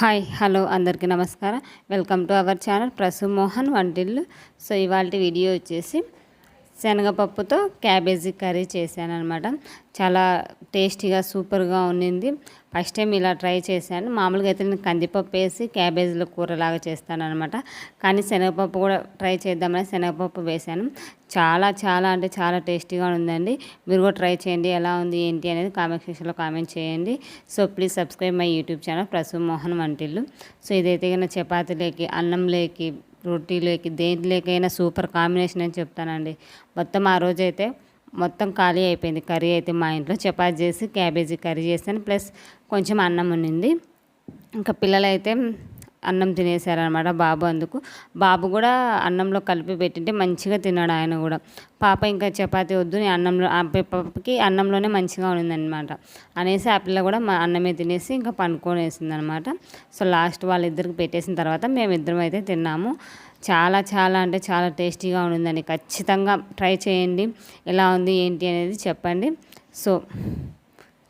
Hi hello అందరికీ నమస్కారం. Welcome to our channel Prasu Mohan Vantillu. So ఇవాళ video వచ్చేసి శనగపప్పుతో క్యాబేజీ కర్రీ చేశాను అనమాట చాలా టేస్టీగా సూపర్గా ఉండింది ఫస్ట్ టైం ఇలా ట్రై చేశాను. మామూలుగా అయితే నేను కందిపప్పు వేసి క్యాబేజీలో కూరలాగా చేస్తాను అనమాట కానీ శనగపప్పు కూడా ట్రై చేద్దామని శనగపప్పు వేశాను. చాలా చాలా అంటే చాలా టేస్టీగా ఉందండి. మీరు కూడా ట్రై చేయండి. ఎలా ఉంది ఏంటి అనేది కామెంట్ సెక్షన్లో కామెంట్ చేయండి. So please subscribe my YouTube channel Prasu Mohan Vantillu. So ఇదైతే కన్నా చపాతీలేకి అన్నంలేకి రొట్టీలోకి దేంట్లోకైనా సూపర్ కాంబినేషన్ అని చెప్తానండి. మొత్తం ఆ రోజైతే మొత్తం ఖాళీ అయిపోయింది. కర్రీ అయితే మా ఇంట్లో చపాతి చేసి క్యాబేజీ కర్రీ చేశాను. ప్లస్ కొంచెం అన్నం ఉండింది ఇంకా పిల్లలైతే అన్నం తినేశారనమాట బాబు అందుకు. బాబు కూడా అన్నంలో కలిపి పెట్టింటే మంచిగా తిన్నాడు ఆయన కూడా. పాప ఇంకా చపాతీ వద్దు నేను అన్నంలో పాపకి అన్నంలోనే మంచిగా ఉండిందనమాట. అనేసి ఆ పిల్ల కూడా మా అన్నమే తినేసి ఇంకా వేసింది అనమాట సో లాస్ట్ వాళ్ళిద్దరికి పెట్టేసిన తర్వాత మేమిద్దరం అయితే తిన్నాము. చాలా చాలా అంటే చాలా టేస్టీగా ఉండిందండి. ఖచ్చితంగా ట్రై చేయండి. ఎలా ఉంది ఏంటి అనేది చెప్పండి. సో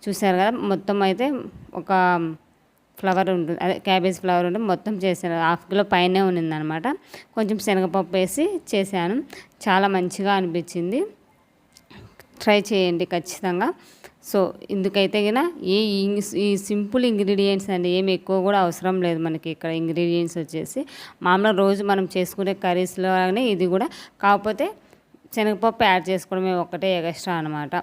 చూసారు కదా మొత్తం అయితే ఒక ఫ్లవర్ ఉంటుంది. అదే క్యాబేజ్ ఫ్లవర్ ఉంటుంది. మొత్తం చేశాను. హాఫ్ కిలో పైనే ఉన్నిందనమాట. కొంచెం శనగపప్పు వేసి చేశాను. చాలా మంచిగా అనిపించింది. ట్రై చేయండి ఖచ్చితంగా. సో ఇందుకైతే గిన ఏ ఈ సింపుల్ ఇంగ్రీడియంట్స్ అండి. ఏమి ఎక్కువ కూడా అవసరం లేదు మనకి ఇక్కడ ఇంగ్రీడియంట్స్ వచ్చేసి. మామూలుగా రోజు మనం చేసుకునే కర్రీస్లోనే ఇది కూడా. కాకపోతే శనగపప్పు యాడ్ చేసుకోవడమే ఒకటే ఎక్స్ట్రా అనమాట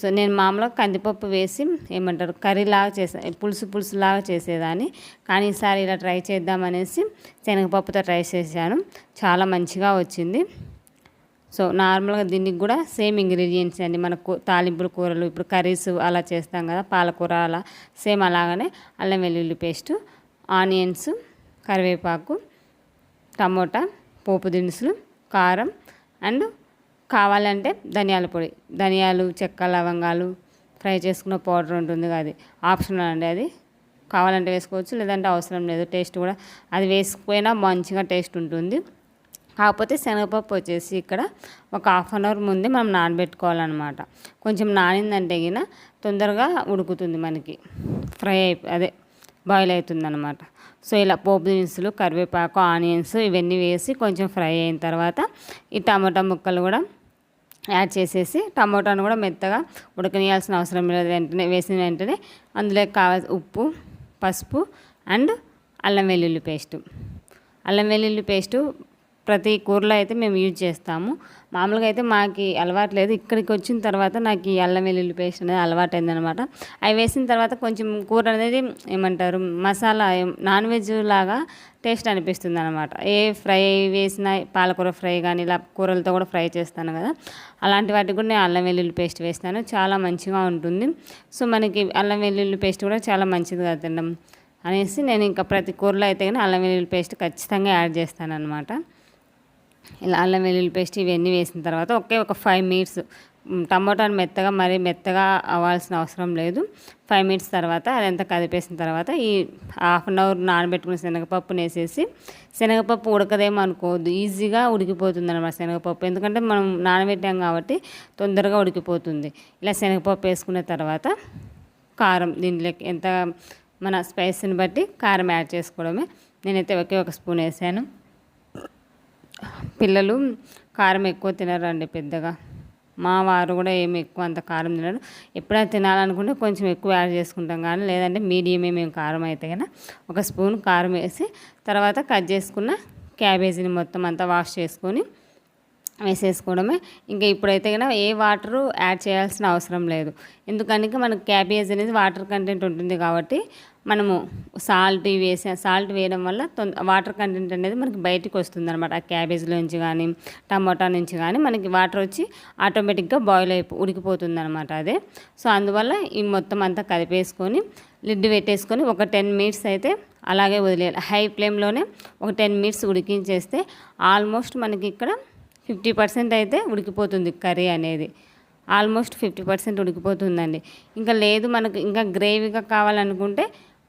సో నేను మామూలుగా కందిపప్పు వేసి ఏమంటారు కర్రీలాగా చేసా పులుసు పులుసులాగా చేసేదాన్ని. కానీ ఈసారి ఇలా ట్రై చేద్దామనేసి శనగపప్పుతో ట్రై చేశాను. చాలా మంచిగా వచ్చింది. సో నార్మల్గా దీనికి కూడా సేమ్ ఇంగ్రీడియంట్స్ అండి. మన తాలింపుల కూరలు ఇప్పుడు కర్రీస్ అలా చేస్తాం కదా పాలకూర అలా సేమ్ అలాగనే అల్లం వెల్లుల్లి పేస్టు ఆనియన్స్ కరివేపాకు టమోటా పోపు దినుసులు కారం అండ్ కావాలంటే ధనియాల పొడి ధనియాలు చెక్క లవంగాలు ఫ్రై చేసుకున్న పౌడర్ ఉంటుంది అది. ఆప్షనల్ అండి అది. కావాలంటే వేసుకోవచ్చు లేదంటే అవసరం లేదు. టేస్ట్ కూడా అది వేసుకుపోయినా మంచిగా టేస్ట్ ఉంటుంది. కాకపోతే శనగపప్పు వచ్చేసి ఇక్కడ ఒక హాఫ్ అన్ అవర్ ముందే మనం నానబెట్టుకోవాలన్నమాట. కొంచెం నానిందంటే గిన తొందరగా ఉడుకుతుంది మనకి. ఫ్రై అయి అదే బాయిల్ అవుతుంది అనమాట సో ఇలా పోపు దినుసులు కరివేపాకు ఆనియన్స్ ఇవన్నీ వేసి కొంచెం ఫ్రై అయిన తర్వాత ఈ టమాటా ముక్కలు కూడా యాడ్ చేసేసి టమాటాను కూడా మెత్తగా ఉడకనియాల్సిన అవసరం లేదు. వెంటనే వేసిన వెంటనే అందులో కావాల్సిన ఉప్పు పసుపు అండ్ అల్లం వెల్లుల్లి పేస్టు. అల్లం వెల్లుల్లి పేస్టు ప్రతి కూరలో అయితే మేము యూజ్ చేస్తాము. మామూలుగా అయితే మాకు అలవాటు లేదు. ఇక్కడికి వచ్చిన తర్వాత నాకు ఈ అల్లం వెల్లుల్లి పేస్ట్ అనేది అలవాటు అయిందనమాట అవి వేసిన తర్వాత కొంచెం కూర అనేది ఏమంటారు మసాలా నాన్ వెజ్ లాగా టేస్ట్ అనిపిస్తుంది అనమాట ఏ ఫ్రై వేసిన పాలకూర ఫ్రై కానీ ఇలా కూరలతో కూడా ఫ్రై చేస్తాను కదా. అలాంటి వాటికి కూడా నేను అల్లం వెల్లుల్లి పేస్ట్ వేస్తాను. చాలా మంచిగా ఉంటుంది. సో మనకి అల్లం వెల్లుల్లి పేస్ట్ కూడా చాలా మంచిది కదా తినడం అనేసి నేను ఇంకా ప్రతి కూరలో అయితే కానీ అల్లం వెల్లుల్లి పేస్ట్ ఖచ్చితంగా యాడ్ చేస్తాను అనమాట ఇలా అల్లం వెల్లుల్లి పేస్ట్ ఇవన్నీ వేసిన తర్వాత ఒకే ఒక ఫైవ్ మినిట్స్ టమోటాను మెత్తగా మరీ మెత్తగా అవ్వాల్సిన అవసరం లేదు. ఫైవ్ మినిట్స్ తర్వాత అదంతా కదిపేసిన తర్వాత ఈ హాఫ్ అన్ అవర్ నానబెట్టుకున్న శనగపప్పును వేసేసి శనగపప్పు ఉడకదేమో అనుకోవద్దు. ఈజీగా ఉడికిపోతుంది అనమాట శనగపప్పు. ఎందుకంటే మనం నానబెట్టాం కాబట్టి తొందరగా ఉడికిపోతుంది. ఇలా శనగపప్పు వేసుకున్న తర్వాత కారం దీంట్లోకి ఎంత మన స్పైస్ని బట్టి కారం యాడ్ చేసుకోవడమే. నేనైతే ఒకే ఒక స్పూన్ వేసాను. పిల్లలు కారం ఎక్కువ తినరండి పెద్దగా. మా వారు కూడా ఏమి ఎక్కువ అంత కారం తినరు. ఎప్పుడైనా తినాలనుకుంటే కొంచెం ఎక్కువ యాడ్ చేసుకుంటాం కానీ లేదంటే మీడియమే మేము కారం అయితే కనుక ఒక స్పూన్ కారం వేసి తర్వాత కట్ చేసుకున్న క్యాబేజీని మొత్తం అంతా వాష్ చేసుకొని వేసేసుకోవడమే. ఇంకా ఇప్పుడైతే కనుక ఏ వాటరు యాడ్ చేయాల్సిన అవసరం లేదు. ఎందుకని మనకు క్యాబేజ్ అనేది వాటర్ కంటెంట్ ఉంటుంది కాబట్టి మనము సాల్ట్ వేసే సాల్ట్ వేయడం వల్ల వాటర్ కంటెంట్ అనేది మనకి బయటకు వస్తుంది అనమాట ఆ క్యాబేజ్లో నుంచి కానీ టమాటా నుంచి కానీ మనకి వాటర్ వచ్చి ఆటోమేటిక్గా బాయిల్ అయిపో ఉడికిపోతుంది అనమాట అదే. సో అందువల్ల ఈ మొత్తం అంతా కలిపేసుకొని లిడ్ పెట్టేసుకొని ఒక టెన్ మినిట్స్ అయితే అలాగే వదిలేయాలి. హై ఫ్లేమ్లోనే ఒక టెన్ మినిట్స్ ఉడికించేస్తే ఆల్మోస్ట్ మనకి ఇక్కడ ఫిఫ్టీ పర్సెంట్ అయితే ఉడికిపోతుంది కర్రీ అనేది. ఆల్మోస్ట్ ఫిఫ్టీ పర్సెంట్ ఉడికిపోతుందండి. ఇంకా లేదు మనకు ఇంకా గ్రేవీగా కావాలనుకుంటే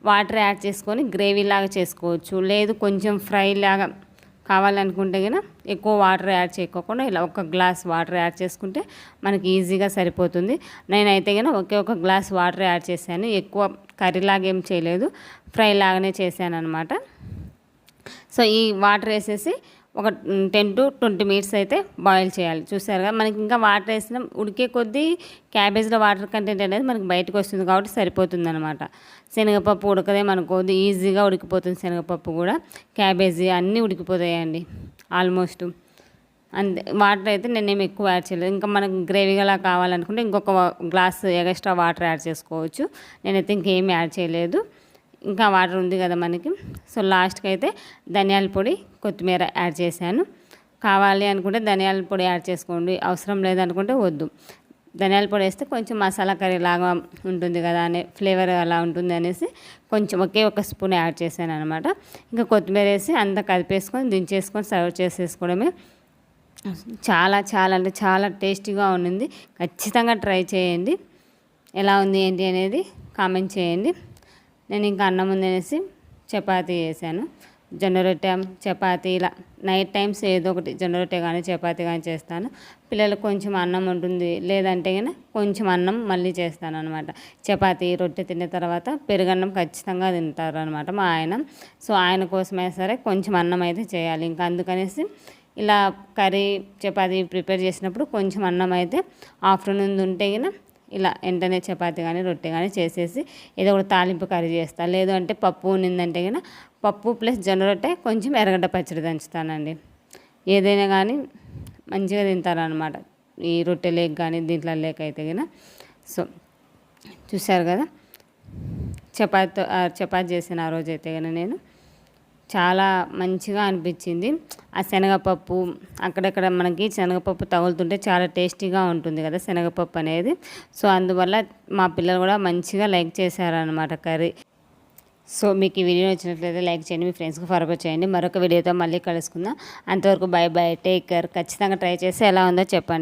వాటర్ యాడ్ చేసుకొని గ్రేవీ లాగా చేసుకోవచ్చు. లేదు కొంచెం ఫ్రై లాగా కావాలనుకుంటే కనుక ఎక్కువ వాటర్ యాడ్ చేయకోకుండా ఇలా ఒక గ్లాస్ వాటర్ యాడ్ చేసుకుంటే మనకి ఈజీగా సరిపోతుంది. నేనైతే కనుక ఒకే ఒక గ్లాస్ వాటర్ యాడ్ చేశాను. ఎక్కువ కర్రీలాగా ఏం చేయలేదు. ఫ్రై లాగానే చేశాను అనమాట సో ఈ వాటర్ వేసేసి ఒక టెన్ టు ట్వంటీ మినిట్స్ అయితే బాయిల్ చేయాలి. చూసారుగా మనకి ఇంకా వాటర్ వేసిన ఉడికే కొద్దీ క్యాబేజ్లో వాటర్ కంటెంట్ అనేది మనకి బయటకు వస్తుంది కాబట్టి సరిపోతుంది అనమాట శనగపప్పు ఉడకదే మనకు ఈజీగా ఉడికిపోతుంది శనగపప్పు కూడా. క్యాబేజీ అన్నీ ఉడికిపోతాయండి ఆల్మోస్ట్. అంతే వాటర్ అయితే నేనేమి ఎక్కువ యాడ్ చేయలేదు. ఇంకా మనకు గ్రేవీగా కావాలనుకుంటే ఇంకొక గ్లాస్ ఎక్స్ట్రా వాటర్ యాడ్ చేసుకోవచ్చు. నేనైతే ఇంకేం యాడ్ చేయలేదు. ఇంకా వాటర్ ఉంది కదా మనకి. సో లాస్ట్కి అయితే ధనియాల పొడి కొత్తిమీర యాడ్ చేశాను. కావాలి అనుకుంటే ధనియాల పొడి యాడ్ చేసుకోండి. అవసరం లేదనుకుంటే వద్దు. ధనియాల పొడి వేస్తే కొంచెం మసాలా కర్రీ లాగా ఉంటుంది కదా అనే ఫ్లేవర్ అలా ఉంటుంది అనేసి కొంచెం ఒకే ఒక స్పూన్ యాడ్ చేశాను అనమాట ఇంకా కొత్తిమీర వేసి అంతా కలిపేసుకొని దించేసుకొని సర్వ్ చేసేసుకోవడమే. చాలా చాలా అంటే చాలా టేస్టీగా ఉండింది ఖచ్చితంగా ట్రై చేయండి. ఎలా ఉంది ఏంటి అనేది కామెంట్ చేయండి. నేను ఇంకా అన్నం ఉందనేసి చపాతీ చేశాను. జొన్న రొట్టె చపాతీ ఇలా నైట్ టైమ్స్ ఏదో ఒకటి జొన్న రొట్టె కానీ చపాతీ కానీ చేస్తాను. పిల్లలకు కొంచెం అన్నం ఉంటుంది లేదంటే కానీ కొంచెం అన్నం మళ్ళీ చేస్తాను అనమాట చపాతీ రొట్టె తిన్న తర్వాత పెరుగన్నం ఖచ్చితంగా తింటారు అనమాట మా ఆయన. సో ఆయన కోసమే సరే కొంచెం అన్నం అయితే చేయాలి. ఇంకా అందుకనేసి ఇలా కర్రీ చపాతీ ప్రిపేర్ చేసినప్పుడు కొంచెం అన్నం అయితే ఆఫ్టర్నూన్ ఉంటే కనుక ఇలా వెంటనే చపాతి కానీ రొట్టె కానీ చేసేసి ఏదో ఒకటి తాలింపు కర్రీ చేస్తాను లేదు అంటే పప్పు ఉన్నిందంటే కనుక పప్పు ప్లస్ జొన్న రొట్టె కొంచెం ఎర్రగడ్డ పచ్చడి దంచుతానండి. ఏదైనా కానీ మంచిగా తింటారనమాట ఈ రొట్టె లేక కానీ దీంట్లో లేక అయితే కనుక సో చూశారు కదా? చపాతి చపాతి చేసిన ఆ రోజు అయితే కనుక నేను చాలా మంచిగా అనిపించింది. ఆ శనగపప్పు అక్కడక్కడ మనకి శనగపప్పు తగులుతుంటే చాలా టేస్టీగా ఉంటుంది కదా శనగపప్పు అనేది. సో అందువల్ల మా పిల్లలు కూడా మంచిగా లైక్ చేశారనమాట కర్రీ. సో మీకు ఈ వీడియో నచ్చినట్లయితే లైక్ చేయండి మీ ఫ్రెండ్స్కి ఫార్వర్డ్ చేయండి. మరొక వీడియోతో మళ్ళీ కలుసుకుందాం. అంతవరకు బై బై టేక్ కేర్. ఖచ్చితంగా ట్రై చేసి ఎలా ఉందో చెప్పండి.